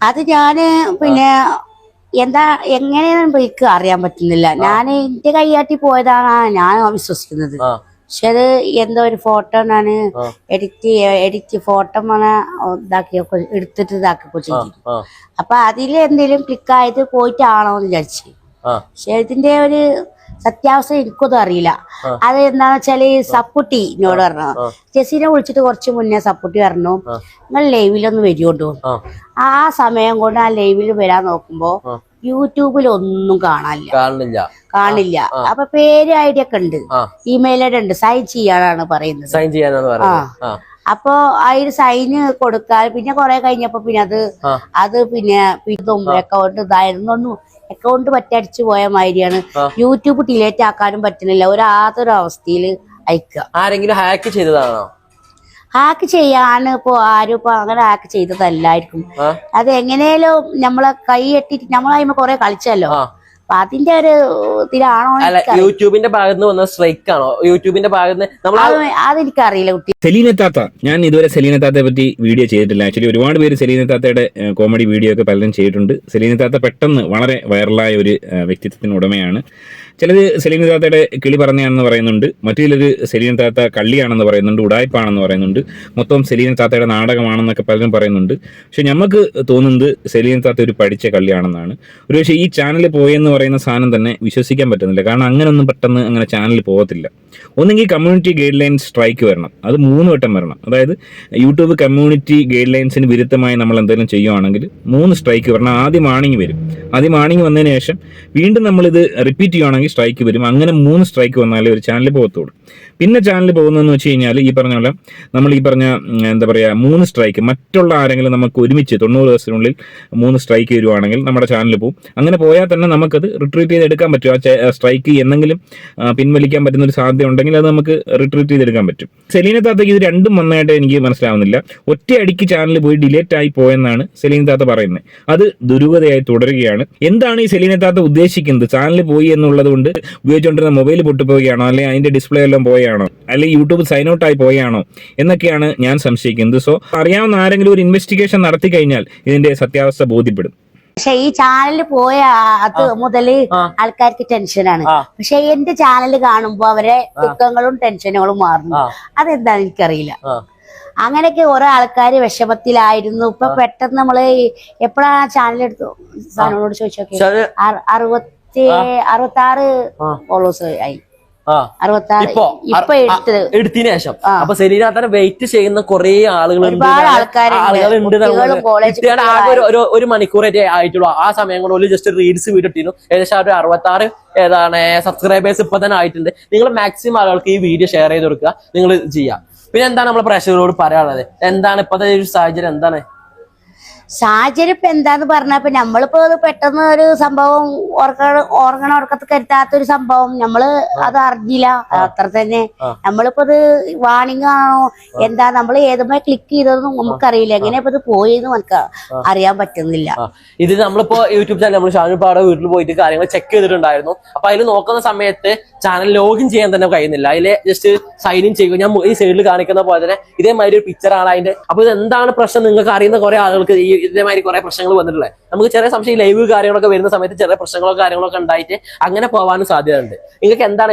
അത് ഞാൻ പിന്നെ എന്താ എങ്ങനെയാണ് എനിക്ക് അറിയാൻ പറ്റുന്നില്ല. ഞാൻ എന്റെ കൈയാട്ടി പോയതാണ് ഞാൻ വിശ്വസിക്കുന്നത്. പക്ഷെ അത് എന്തോ ഒരു ഫോട്ടോ ഞാൻ എഡിറ്റ് എഡിറ്റ് ഫോട്ടോ ഇതാക്കിയൊക്കെ എടുത്തിട്ട് ഇതാക്കിയൊക്കെ ആ ചെയ്തു അപ്പൊ അതിൽ എന്തെങ്കിലും ക്ലിക്കായത് പോയിട്ടാണോ എന്ന് വിചാരിച്ചു. പക്ഷെ ഇതിന്റെ ഒരു സത്യാവസ്ഥ എനിക്കൊന്നും അറിയില്ല. അത് എന്താന്ന് വെച്ചാൽ സപ്പുട്ടി എന്നോട് പറഞ്ഞു. ജസീനെ വിളിച്ചിട്ട് കുറച്ച് മുന്നേ സപ്പുട്ടി പറഞ്ഞു. നിങ്ങൾ ലൈവിലൊന്ന് വരുകൊണ്ടു ആ. ആ സമയം കൊണ്ട് ആ ലൈവിൽ വരാൻ നോക്കുമ്പോ യൂട്യൂബിൽ ഒന്നും കാണാനില്ല. കാണില്ല കാണില്ല. അപ്പൊ പേര് ഐഡിയ ഒക്കെ ഉണ്ട്. ഇമെയിൽ ഐഡി ഉണ്ട്. സൈൻ ചെയ്യാനാണ് പറയുന്നത്. സൈൻ ചെയ്യാനാണ് പറയുന്നത്. അപ്പൊ അതിന് സൈന് കൊടുക്കാൻ പിന്നെ കൊറേ കഴിഞ്ഞപ്പോ പിന്നെ അത് അത് പിന്നെ പിന്നെ അക്കൗണ്ട് ഇതായിരുന്നു. അക്കൗണ്ട് പറ്റടിച്ചു പോയ മാതിരിയാണ്. യൂട്യൂബ് ഡിലേറ്റ് ആക്കാനും പറ്റുന്നില്ല. ഒരു ആതൊരു അവസ്ഥയിൽ അയക്കുക. ആരെങ്കിലും ഹാക്ക് ചെയ്തതാണോ? ഹാക്ക് ചെയ്യാൻ ഇപ്പൊ ആരും ഇപ്പൊ അങ്ങനെ ഹാക്ക് ചെയ്തതല്ലായിരിക്കും. അത് എങ്ങനെയാലും നമ്മളെ കൈ എട്ടിട്ട് നമ്മളായ്മ കുറെ കളിച്ചല്ലോ. അപ്പൊ അതിന്റെ ഒരു ഇതിലാണോ അല്ല. യൂട്യൂബിന്റെ ഭാഗത്ത് നിന്ന് വന്ന സ്ട്രൈക്ക് ആണോ? യൂട്യൂബിന്റെ ഭാഗത്ത് നിന്ന് നമ്മൾ അത് അതെനിക്കറിയില്ല കുട്ടി. സെലീന താത്ത ഞാൻ ഇതുവരെ സെലീന താത്തയെ പറ്റി വീഡിയോ ചെയ്തിട്ടില്ല. ആക്ച്വലി ഒരുപാട് പേര് സെലീന താത്തയുടെ കോമഡി വീഡിയോ ഒക്കെ പലരും ചെയ്തിട്ടുണ്ട്. സെലീന താത്ത പെട്ടെന്ന് വളരെ വൈറലായ ഒരു വ്യക്തിത്വത്തിന് ഉടമയാണ്. ചിലത് സെലീന താത്തയുടെ കിളി പറഞ്ഞാണെന്ന് പറയുന്നുണ്ട് മറ്റു ചിലർ സെലീന താത്ത കള്ളിയാണെന്ന് പറയുന്നുണ്ട് ഉടായ്പാണെന്ന് പറയുന്നുണ്ട് മൊത്തം സെലീന താത്തയുടെ നാടകമാണെന്നൊക്കെ പലരും പറയുന്നുണ്ട്. പക്ഷെ നമുക്ക് തോന്നുന്നത് സെലീന താത്ത ഒരു പഠിച്ച കള്ളിയാണെന്നാണ്. ഒരുപക്ഷെ ഈ ചാനൽ പോയെന്ന് പറയുന്ന സാധനം തന്നെ വിശ്വസിക്കാൻ പറ്റുന്നില്ല. കാരണം അങ്ങനെയൊന്നും പെട്ടെന്ന് അങ്ങനെ ചാനൽ പോകത്തില്ല. ഒന്നെങ്കിൽ കമ്മ്യൂണിറ്റി ഗൈഡ് ലൈൻ സ്ട്രൈക്ക് വരണം. അത് മൂന്ന് വട്ടം വരണം. അതായത് യൂട്യൂബ് കമ്മ്യൂണിറ്റി ഗൈഡ് ലൈൻസിന് വിരുദ്ധമായി നമ്മൾ എന്തെങ്കിലും ചെയ്യുവാണെങ്കിൽ മൂന്ന് സ്ട്രൈക്ക് വരണം. ആദ്യം വാണിംഗ് വരും. ആദ്യം വാണിംഗ് വന്നതിന് ശേഷം വീണ്ടും നമ്മളിത് റിപ്പീറ്റ് ചെയ്യുവാണെങ്കിൽ സ്ട്രൈക്ക് വരും. അങ്ങനെ മൂന്ന് സ്ട്രൈക്ക് വന്നാലേ ഒരു ചാനൽ പോകത്തുള്ളൂ. പിന്നെ ചാനൽ പോകുന്നതെന്ന് വെച്ച് കഴിഞ്ഞാൽ ഈ പറഞ്ഞ പോലെ നമ്മൾ ഈ പറഞ്ഞ എന്താ പറയുക മൂന്ന് സ്ട്രൈക്ക് മറ്റുള്ള ആരെങ്കിലും നമുക്ക് ഒരുമിച്ച് തൊണ്ണൂറ് ദിവസത്തിനുള്ളിൽ മൂന്ന് സ്ട്രൈക്ക് വരുവാണെങ്കിൽ നമ്മുടെ ചാനൽ പോകും അങ്ങനെ പോയാൽ തന്നെ നമുക്കത് റിട്രീറ്റ് ചെയ്തെടുക്കാൻ പറ്റും. ആ സ്ട്രൈക്ക് എന്തെങ്കിലും പിൻവലിക്കാൻ പറ്റുന്ന ഒരു സാധ്യത ഉണ്ടെങ്കിൽ അത് നമുക്ക് റിട്രീറ്റ് ചെയ്തെടുക്കാൻ പറ്റും. സെലീന താത്തയ്ക്ക് ഇത് രണ്ടും വന്നായിട്ട് എനിക്ക് മനസ്സിലാവുന്നില്ല. ഒറ്റയടിക്ക് ചാനൽ പോയി ഡിലേറ്റ് ആയി പോയെന്നാണ് സെലീന താത്ത പറയുന്നത്. അത് ദുരൂഹതയായി തുടരുകയാണ്. എന്താണ് ഈ സെലീന താത്ത ഉദ്ദേശിക്കുന്നത്? ചാനൽ പോയി എന്നുള്ളത് കൊണ്ട് ഉപയോഗിച്ചുകൊണ്ടിരുന്ന മൊബൈൽ പൊട്ടിപ്പോവുകയാണോ? അല്ലെങ്കിൽ അതിന്റെ ഡിസ്പ്ലേ എല്ലാം പോയാണോ? അല്ലെങ്കിൽ യൂട്യൂബ് സൈൻ ഔട്ട് ആയി പോയാണോ? എന്നൊക്കെയാണ് ഞാൻ സംശയിക്കുന്നത്. സോ അറിയാവുന്ന ആരെങ്കിലും ഒരു ഇൻവെസ്റ്റിഗേഷൻ നടത്തി കഴിഞ്ഞാൽ ഇതിന്റെ സത്യാവസ്ഥ ബോധ്യപ്പെടും. പക്ഷെ ഈ ചാനലിൽ പോയ അത് മുതൽ ആൾക്കാർക്ക് ടെൻഷനാണ്. പക്ഷെ എന്റെ ചാനൽ കാണുമ്പോ അവരെ ദുഃഖങ്ങളും ടെൻഷനുകളും മാറുന്നു. അതെന്താ അതെന്താന്ന് എനിക്കറിയില്ല. അങ്ങനെയൊക്കെ ഓരോ ആൾക്കാർ വിഷമത്തിലായിരുന്നു. ഇപ്പൊ പെട്ടെന്ന് നമ്മൾ എപ്പോഴാ ചാനൽ എടുത്തു സാറിനോട് ചോദിച്ചോക്കെ. അറുപത്തി അറുപത്തി ആറ് ഫോളോസ് ആയി. അറുപത്തി ആറ് ഇപ്പൊ ഇപ്പൊ എടുത്തത്. എടുത്തതിന് ശേഷം. അപ്പൊ ശരീരാധാരം വെയിറ്റ് ചെയ്യുന്ന കുറെ ആൾക്കാരുണ്ട്. ആളുകളുണ്ട് ആകെ ഒരു- മണിക്കൂറേ ആയിട്ടുള്ളൂ. ആ സമയം കൊണ്ട് ഒരു ജസ്റ്റ് റീൽസ് വീഡിയോ ഇട്ടിരുന്നു ഏകദേശം ഒരു അറുപത്തി ആറ് ഏതാണ് സബ്സ്ക്രൈബേഴ്സ് ഇപ്പൊ തന്നെ ആയിട്ടുണ്ട്. നിങ്ങൾ മാക്സിമം ആളുകൾക്ക് ഈ വീഡിയോ ഷെയർ ചെയ്ത് കൊടുക്കുക. നിങ്ങൾ ചെയ്യാം. പിന്നെ എന്താണ് നമ്മൾ പ്രേക്ഷകരോട് പറയാനുള്ളത്? എന്താണ് ഇപ്പത്തെ ഒരു സാഹചര്യം? എന്താണ്? സാഹചര്യം ഇപ്പൊ എന്താന്ന് പറഞ്ഞപ്പോ നമ്മളിപ്പോ അത് പെട്ടെന്ന് ഒരു സംഭവം ഓർക്ക ഓർക്കണ ഓർക്കത്ത് കരുത്താത്ത ഒരു സംഭവം. നമ്മൾ അത് അറിഞ്ഞില്ല. അത്ര തന്നെ. നമ്മളിപ്പോ അത് വാണിംഗ് ആണോ? എന്താ? നമ്മൾ ഏതുമായി ക്ലിക്ക് ചെയ്തതെന്നും നമുക്കറിയില്ല. എങ്ങനെ ഇപ്പൊ ഇത് പോയെന്ന് നമുക്ക് അറിയാൻ പറ്റുന്നില്ല. ഇത് നമ്മളിപ്പോ യൂട്യൂബ് ചാനൽ നമ്മൾ ഷാനുപ്പാടെ വീട്ടിൽ പോയിട്ട് കാര്യങ്ങൾ ചെക്ക് ചെയ്തിട്ടുണ്ടായിരുന്നു. അപ്പൊ അതിൽ നോക്കുന്ന സമയത്ത് ചാനൽ ലോഗിൻ ചെയ്യാൻ തന്നെ കഴിയുന്നില്ല. അതിലെ ജസ്റ്റ് സൈൻ ഇൻ ചെയ്യുക. ഞാൻ ഈ സൈഡിൽ കാണിക്കുന്ന പോലെ തന്നെ ഇതേമാതിരി ഒരു പിക്ചറാണ് അതിന്റെ. അപ്പൊ ഇത് എന്താണ് പ്രശ്നം നിങ്ങൾക്ക് അറിയുന്ന കുറെ ആളുകൾക്ക് ഈ ഇതേമാതിരി കുറെ പ്രശ്നങ്ങൾ വന്നിട്ടുള്ളത്. നമുക്ക് ചെറിയ സംശയം ലൈവ് കാര്യങ്ങളൊക്കെ വരുന്ന സമയത്ത് ചെറിയ പ്രശ്നങ്ങളോ കാര്യങ്ങളൊക്കെ ഉണ്ടായിട്ട് അങ്ങനെ പോകാനും സാധ്യതയുണ്ട്. നിങ്ങൾക്ക് എന്താണ്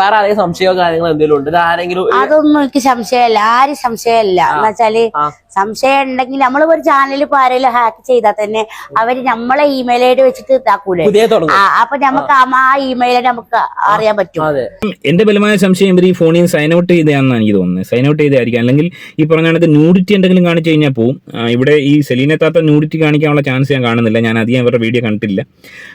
വേറെ ആരെങ്കിലും സംശയമോ കാര്യങ്ങളോ എന്തെങ്കിലും ഉണ്ട്? ആരെങ്കിലും അതൊന്നും എനിക്ക് സംശയമല്ല. ആരും സംശയമല്ല. എന്നുവെച്ചാൽ എന്ന് വെച്ചാൽ സംശയം ഉണ്ടെങ്കിൽ നമ്മൾ ഒരു ചാനൽ ഇപ്പൊ ആരെങ്കിലും ഹാക്ക് ചെയ്താൽ തന്നെ അവർ നമ്മളെ ഇമെയിൽ ഐ ഡി വെച്ചിട്ട് ഇതാക്കൂലേ? അപ്പൊ നമുക്ക് ആ. ഇമെയിൽ നമുക്ക് അറിയാൻ പറ്റും. അതെ. എന്റെ ബലമായ സംശയം ഇവർ ഈ ഫോണിൽ സൈൻ ഔട്ട് ചെയ്തതാണെന്ന് എനിക്ക് തോന്നുന്നത്. സൈൻ ഔട്ട് ചെയ്തായിരിക്കാം അല്ലെങ്കിൽ ഈ പറഞ്ഞ കണക്ക് ന്യൂഡിറ്റി എന്തെങ്കിലും കാണിച്ചു കഴിഞ്ഞാൽ പോവും. ഇവിടെ ഈ സെലീന താത്ത ന്യൂഡിറ്റി കാണിക്കാനുള്ള ചാൻസ് ഞാൻ കാണുന്നില്ല. ഞാൻ അധികം അവരുടെ വീഡിയോ കണ്ടിട്ടില്ല.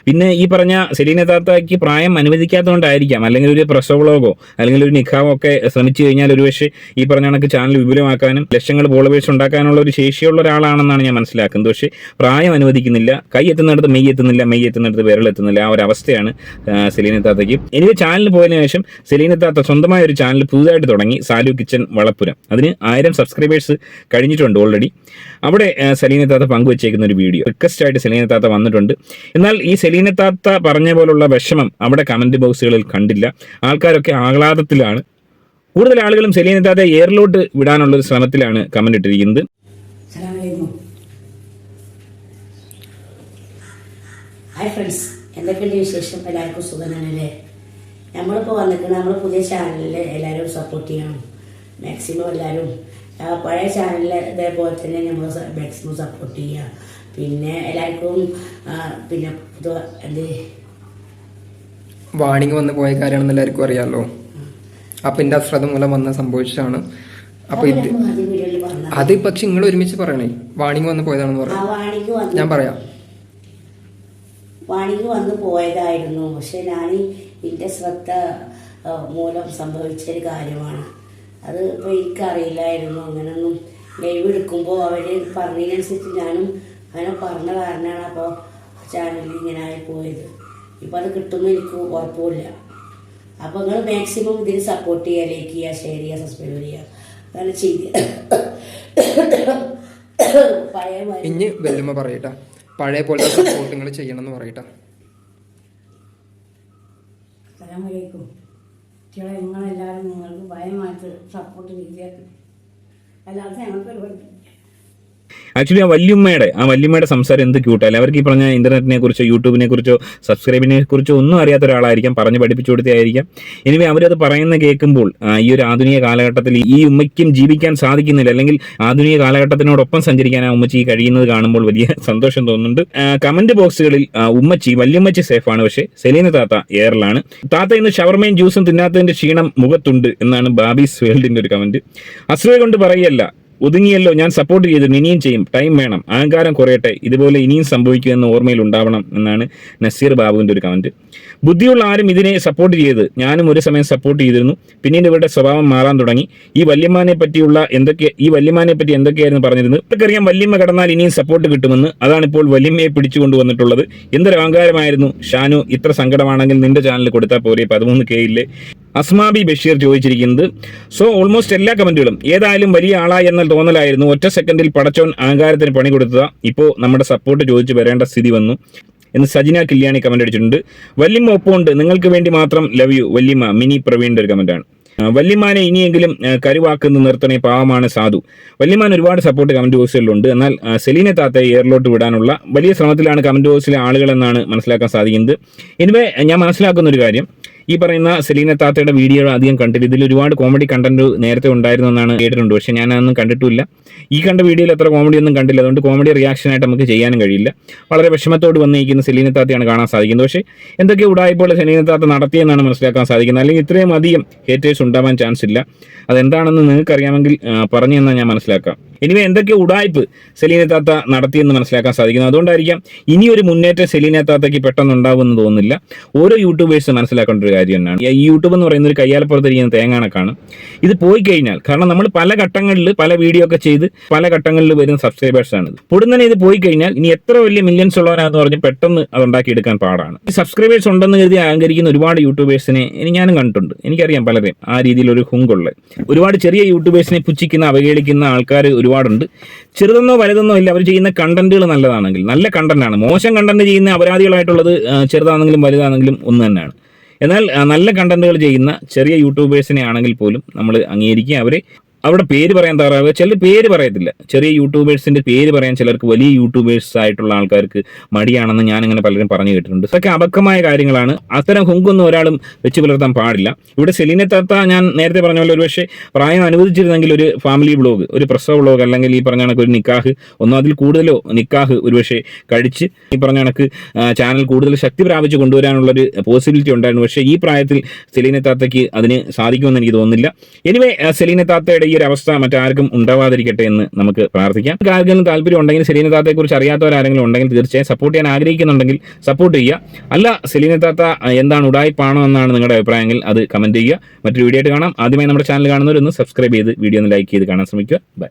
പിന്നെ ഈ പറഞ്ഞ സെലീന താത്തയ്ക്ക് പ്രായം അനുവദിക്കാത്തതുകൊണ്ടായിരിക്കാം. അല്ലെങ്കിൽ ഒരു പ്രസവളോഗോ അല്ലെങ്കിൽ ഒരു നിഖാവോ ഒക്കെ ശ്രമിച്ചു കഴിഞ്ഞാൽ ഒരുപക്ഷെ ഈ പറഞ്ഞ കണക്ക് ചാനൽ വിപുലമാക്കാനും ലക്ഷങ്ങൾ ഫോളോവേഴ്സ് ഉണ്ടാക്കാനുള്ള ഒരു ശേഷിയുള്ള ഒരാളാണെന്നാണ് ഞാൻ മനസ്സിലാക്കുന്നത്. പക്ഷേ പ്രായം അനുവദിക്കുന്നില്ല. കൈ എത്തുന്നിടത്ത് മെയ് എത്തുന്നില്ല മെയ് എത്തുന്നിടത്ത് വിരൽ എത്തുന്നില്ല. ആ ഒരു അവസ്ഥയാണ് സെലീന താത്തയ്ക്ക്. എനിക്ക് ചാനൽ പോയതിനു ശേഷം സെലീന താത്ത സ്വന്തമായ ഒരു ചാനൽ പുതുതായിട്ട് തുടങ്ങി സാലു കിച്ചൻ വളപ്പുരം. അതിന് ആയിരം സബ്സ്ക്രൈബേഴ്സ് കഴിഞ്ഞിട്ടുണ്ട് ഓൾറെഡി അവിടെ സെലീന താത്ത പങ്കുവച്ചേക്കുന്ന ഒരു വീഡിയോ റിക്വസ്റ്റ് ആയിട്ട് സെലീന താത്ത വന്നിട്ടുണ്ട്. എന്നാൽ ഈ സെലീന താത്ത പറഞ്ഞ പോലുള്ള വിഷമം അവിടെ കമന്റ് ബോക്സുകളിൽ കണ്ടില്ല. ആൾക്കാരൊക്കെ ആഹ്ലാദത്തിലാണ്. കൂടുതൽ ആളുകളും സെലീന താത്ത എയറിലോട്ട് വിടാനുള്ള ഒരു ശ്രമത്തിലാണ് കമന്റ് ഇട്ടിരിക്കുന്നത്. എല്ലാവർക്കും സുഖമാണല്ലേ നമ്മളിപ്പോൾ വന്നിട്ടുണ്ട് നമ്മൾ പുതിയ ചാനലിൽ എല്ലാവരും സപ്പോർട്ട് ചെയ്യണം. മാക്സിമം എല്ലാവരും പഴയ ചാനലിൽ ഇതേപോലെ തന്നെ നമ്മൾ മാക്സിമം സപ്പോർട്ട് ചെയ്യുക. പിന്നെ എല്ലാവർക്കും പിന്നെ അത് എന്ത്? വാണിംഗ് വന്ന് പോയ കാര്യമാണെന്ന് എല്ലാവർക്കും അറിയാമല്ലോ അപ്പൊ എന്റെ അശ്രദ്ധ മൂലം വന്ന സംഭവിച്ചതാണ്. അപ്പൊ ഇത് അത് പക്ഷെ നിങ്ങൾ ഒരുമിച്ച് പറയണേ. വാണിംഗ് വന്ന് പോയതാണെന്ന് പറയാം ഞാൻ പറയാം. വാണിക്ക് വന്ന് പോയതായിരുന്നു. പക്ഷെ ഞാൻ എന്റെ ശ്രദ്ധ മൂലം സംഭവിച്ച ഒരു കാര്യമാണ്. അത് ഇപ്പോൾ എനിക്കറിയില്ലായിരുന്നു. അങ്ങനൊന്നും ലൈവ് എടുക്കുമ്പോൾ അവർ പറഞ്ഞതിനനുസരിച്ച് ഞാനും അങ്ങനെ പറഞ്ഞ കാരണമാണ് അപ്പോൾ ചാനലിൽ ഇങ്ങനെ ആയി പോയത്. ഇപ്പം അത് കിട്ടുമെന്ന് എനിക്ക് ഉറപ്പില്ല അപ്പോൾ നിങ്ങൾ മാക്സിമം ഇതിന് സപ്പോർട്ട് ചെയ്യുക ലൈക്ക് ചെയ്യുക ഷെയർ ചെയ്യുക സബ്സ്ക്രൈബ് ചെയ്യുക അങ്ങനെ ചെയ്യുക പഴയ പറയട്ട ഇനി വെല്ലുമ്മ പറയട്ടാ. പഴയ പോലത്തെ സപ്പോർട്ട് നിങ്ങൾ ചെയ്യണമെന്ന് പറയട്ടെ. അസ്സലാമലൈക്കും. കുട്ടികളെ നിങ്ങളെല്ലാവരും നിങ്ങൾക്ക് ഭയമായിട്ട് സപ്പോർട്ട് ചെയ്തേക്കും അല്ലാതെ ഞങ്ങൾക്കൊരു കുഴപ്പമില്ല ആക്ച്വലി ആ വല്യമ്മയുടെ ആ വല്യമ്മയുടെ സംസാരം എന്ത് ക്യൂട്ടായാലും അവർക്ക് ഈ പറഞ്ഞ ഇന്റർനെറ്റിനെ കുറിച്ചോ യൂട്യൂബിനെ കുറിച്ചോ സബ്സ്ക്രൈബിനെ കുറിച്ചോ ഒന്നും അറിയാത്ത ഒരാളായിരിക്കാം പറഞ്ഞ് പഠിപ്പിച്ചു കൊടുത്തതായിരിക്കാം എനിവേ അവരത് പറയുന്ന കേൾക്കുമ്പോൾ ഈ ഒരു ആധുനിക കാലഘട്ടത്തിൽ ഈ ഉമ്മയ്ക്കും ജീവിക്കാൻ സാധിക്കുന്നില്ല. അല്ലെങ്കിൽ ആധുനിക കാലഘട്ടത്തിനോടൊപ്പം സഞ്ചരിക്കാൻ ആ ഉമ്മച്ചി കഴിയുന്നത് കാണുമ്പോൾ വലിയ സന്തോഷം തോന്നുന്നുണ്ട്. കമന്റ് ബോക്സുകളിൽ ഉമ്മച്ചി വല്യമ്മച്ചി സേഫാണ്. പക്ഷേ സെലീന താത്ത എയറിലാണ് താത്ത ഇന്ന് ഷവർമയും ജ്യൂസും തിന്നാത്തതിന്റെ ക്ഷീണം മുഖത്തുണ്ട് എന്നാണ് ബാബീസ് വേൾഡിന്റെ ഒരു കമന്റ് അശ്രയ കൊണ്ട് പറയല്ല ഒതുങ്ങിയല്ലോ ഞാൻ സപ്പോർട്ട് ചെയ്തിരുന്നു ഇനിയും ചെയ്യും. ടൈം വേണം. അഹങ്കാരം കുറയട്ടെ. ഇതുപോലെ ഇനിയും സംഭവിക്കുമെന്ന് ഓർമ്മയിൽ ഉണ്ടാവണം എന്നാണ് നസീർ ബാബുവിന്റെ ഒരു കമന്റ് ബുദ്ധിയുള്ള ആരും ഇതിനെ സപ്പോർട്ട് ചെയ്ത് ഞാനും ഒരു സമയം സപ്പോർട്ട് ചെയ്തിരുന്നു. പിന്നീട് ഇവരുടെ സ്വഭാവം മാറാൻ തുടങ്ങി. ഈ വല്യമ്മാനെ പറ്റിയുള്ള എന്തൊക്കെ ഈ വല്യമ്മാനെ പറ്റി എന്തൊക്കെയായിരുന്നു പറഞ്ഞിരുന്നു ഇവർക്കറിയാം വല്യമ്മ കടന്നാൽ ഇനിയും സപ്പോർട്ട് കിട്ടുമെന്ന്. അതാണ് ഇപ്പോൾ വല്യമ്മയെ പിടിച്ചുകൊണ്ട് വന്നിട്ടുള്ളത്. എന്തൊരു അഹങ്കാരമായിരുന്നു. ഷാനു ഇത്ര സങ്കടമാണെങ്കിൽ നിന്റെ ചാനൽ കൊടുത്താൽ പോരെ. പതിമൂന്ന് കെ ഇല്ലേ? അസ്മാബി ബഷീർ ചോദിച്ചിരിക്കുന്നത് സോ ഓൾമോസ്റ്റ് എല്ലാ കമന്റുകളും ഏതായാലും വലിയ ആളായി എന്ന തോന്നലായിരുന്നു. ഒറ്റ സെക്കൻഡിൽ പടച്ചോൻ അഹങ്കാരത്തിന് പണി കൊടുത്തതാ. ഇപ്പോൾ നമ്മുടെ സപ്പോർട്ട് ചോദിച്ചു വരേണ്ട സ്ഥിതി വന്നു. എന്ന് സജിന കില്യാണി കമന്റ് അടിച്ചിട്ടുണ്ട്. വല്യമ്മ ഒപ്പമുണ്ട്. നിങ്ങൾക്ക് വേണ്ടി മാത്രം ലവ് യു വല്യമ്മ മിനി പ്രവീണിന്റെ ഒരു കമന്റാണ് വല്യമാനെ ഇനിയെങ്കിലും കരുവാക്കുന്ന നിർത്തണേ പാവമാണ് സാധു. വല്യമാൻ ഒരുപാട് സപ്പോർട്ട് കമന്റ് ബോക്സുകളിലുണ്ട് എന്നാൽ സെലീന താത്തയെ എയറിലോട്ട് വിടാനുള്ള വലിയ ശ്രമത്തിലാണ് കമന്റ് ബോക്സിലെ ആളുകളെന്നാണ് മനസ്സിലാക്കാൻ സാധിക്കുന്നത്. എനിവേ ഞാൻ മനസ്സിലാക്കുന്ന ഒരു കാര്യം. ഈ പറയുന്ന സെലീന താത്തയുടെ വീഡിയോ അധികം കണ്ടില്ല ഇതിൽ ഒരുപാട് കോമഡി കണ്ടന്റ് നേരത്തെ ഉണ്ടായിരുന്നു എന്നാണ് കേട്ടിട്ടുണ്ട്. പക്ഷെ ഞാൻ അതൊന്നും കണ്ടിട്ടില്ല. ഈ കണ്ട വീഡിയോയിൽ അത്ര കോമഡി ഒന്നും കണ്ടില്ല. അതുകൊണ്ട് കോമഡി റിയാക്ഷൻ ആയിട്ട് നമുക്ക് ചെയ്യാനും കഴിയില്ല. വളരെ വിഷമത്തോട് വന്നിരിക്കുന്ന സെലീന താത്തയാണ് കാണാൻ സാധിക്കുന്നത്. പക്ഷേ എന്തൊക്കെ ഉടായ്പോൾ സെലീന താത്ത നടത്തിയെന്നാണ് മനസ്സിലാക്കാൻ സാധിക്കുന്നത്. അല്ലെങ്കിൽ ഇത്രയും അധികം ഹേറ്റേഴ്സ് ഉണ്ടാവാൻ ചാൻസ് ഇല്ല. അതെന്താണെന്ന് നിങ്ങൾക്ക് അറിയാമെങ്കിൽ പറഞ്ഞു തന്നാൽ ഞാൻ മനസ്സിലാക്കാം. എനിവേ എന്തൊക്കെ ഉടായ്പ് സെലീന താത്ത നടത്തിയെന്ന് മനസ്സിലാക്കാൻ സാധിക്കുന്നു? അതുകൊണ്ടായിരിക്കാം ഇനിയൊരു മുന്നേറ്റം സെലീന താത്തയ്ക്ക് പെട്ടെന്ന് ഉണ്ടാവുമെന്ന് തോന്നുന്നില്ല. ഓരോ യൂട്യൂബേഴ്സ് മനസ്സിലാക്കേണ്ട ഒരു കാര്യം തന്നെയാണ് ഈ യൂട്യൂബ് എന്ന് പറയുന്ന ഒരു കയ്യാലപ്പുറത്തിരിക്കുന്ന തേങ്ങാണക്കാണ്. ഇത് പോയി കഴിഞ്ഞാൽ കാരണം നമ്മൾ പല ഘട്ടങ്ങളിൽ പല വീഡിയോ ഒക്കെ ചെയ്ത് പല ഘട്ടങ്ങളിൽ വരുന്ന സബ്സ്ക്രൈബേഴ്സ് ആണ് പൊടുന്നനെ ഇത് പോയി കഴിഞ്ഞാൽ ഇനി എത്ര വലിയ മില്യൻസ് ഉള്ളവരാന്ന് പറഞ്ഞ് പെട്ടെന്ന് അത് ഉണ്ടാക്കിയെടുക്കാൻ പാടാണ്. ഈ സബ്സ്ക്രൈബേഴ്സ് ഉണ്ടെന്ന് കരുതി അഹങ്കരിക്കുന്ന ഒരുപാട് യൂട്യൂബേഴ്സിനെ ഇനി ഞാനും കണ്ടിട്ടുണ്ട്. എനിക്കറിയാം പലരെയും ആ രീതിയിലൊരു ഹുങ്കുള്ള. ഒരുപാട് ചെറിയ യൂട്യൂബേഴ്സിനെ പുച്ഛിക്കുന്ന അവഹേളിക്കുന്ന ആൾക്കാർ ഒരുപാടുണ്ട്. ചെറുതെന്നോ വലുതെന്നോ ഇല്ല അവർ ചെയ്യുന്ന കണ്ടന്റുകൾ നല്ലതാണെങ്കിൽ നല്ല കണ്ടന്റാണ് മോശം കണ്ടന്റ് ചെയ്യുന്ന അപരാധികളായിട്ടുള്ളത് ചെറുതാണെങ്കിലും വലുതാണെങ്കിലും ഒന്ന് തന്നെയാണ്. എന്നാൽ നല്ല കണ്ടന്റുകൾ ചെയ്യുന്ന ചെറിയ യൂട്യൂബേഴ്സിനെ ആണെങ്കിൽ പോലും നമ്മൾ അംഗീകരിക്കുക അവരെ അവിടെ പേര് പറയാൻ തയ്യാറാവുക. ചിലർ പേര് പറയത്തില്ല. ചെറിയ യൂട്യൂബേഴ്സിന്റെ പേര് പറയാൻ ചിലർക്ക് വലിയ യൂട്യൂബേഴ്സ് ആയിട്ടുള്ള ആൾക്കാർക്ക് മടിയാണെന്ന് ഞാനിങ്ങനെ പലരും പറഞ്ഞു കേട്ടിട്ടുണ്ട്. ഇതൊക്കെ അബദ്ധമായ കാര്യങ്ങളാണ്. അത്തരം ഹുങ്കൊന്നും ഒരാളും വെച്ച് പുലർത്താൻ പാടില്ല. ഇവിടെ സെലീനെ താത്ത ഞാൻ നേരത്തെ പറഞ്ഞ പോലെ ഒരുപക്ഷെ പ്രായം അനുവദിച്ചിരുന്നെങ്കിൽ ഒരു ഫാമിലി ബ്ലോഗ് ഒരു പ്രസവ ബ്ലോഗ് അല്ലെങ്കിൽ ഈ പറഞ്ഞ കണക്ക് ഒരു നിക്കാഹ് ഒന്നോ അതിൽ കൂടുതലോ നിക്കാഹ് ഒരുപക്ഷെ കഴിച്ച് ഈ പറഞ്ഞ കണക്ക് ചാനൽ കൂടുതൽ ശക്തി പ്രാപിച്ച് കൊണ്ടുവരാനുള്ളൊരു പോസിബിലിറ്റി ഉണ്ടായിരുന്നു. പക്ഷേ ഈ പ്രായത്തിൽ സെലീനെ താത്തയ്ക്ക് അതിന് സാധിക്കുമെന്ന് എനിക്ക് തോന്നുന്നില്ല. എനിവേ സെലീനെ താത്തയുടെ ഒരു അവസ്ഥ മറ്റാർക്കും ഉണ്ടാവാതിരിക്കട്ടെ എന്ന് നമുക്ക് പ്രാർത്ഥിക്കാം. ആർക്കെങ്കിലും താല്പര്യം ഉണ്ടെങ്കിൽ സെലീന താത്തയെ കുറിച്ച് അറിയാത്തവരാരെങ്കിലും ഉണ്ടെങ്കിൽ തീർച്ചയായും സപ്പോർട്ട് ചെയ്യാൻ ആഗ്രഹിക്കുന്നുണ്ടെങ്കിൽ സപ്പോർട്ട് ചെയ്യുക. അല്ല സെലീന താത്ത എന്താണ് ഉടായ്പാണോ എന്നാണ് നിങ്ങളുടെ അഭിപ്രായമെങ്കിൽ അത് കമന്റ് ചെയ്യുക. മറ്റൊരു വീഡിയോ ആയിട്ട് കാണാം. ആദ്യമായി നമ്മുടെ ചാനൽ കാണുന്നവരൊന്ന് സബ്സ്ക്രൈബ് ചെയ്ത് വീഡിയോ ഒന്ന് ലൈക്ക് ചെയ്ത് കാണാൻ ശ്രമിക്കുക. ബൈ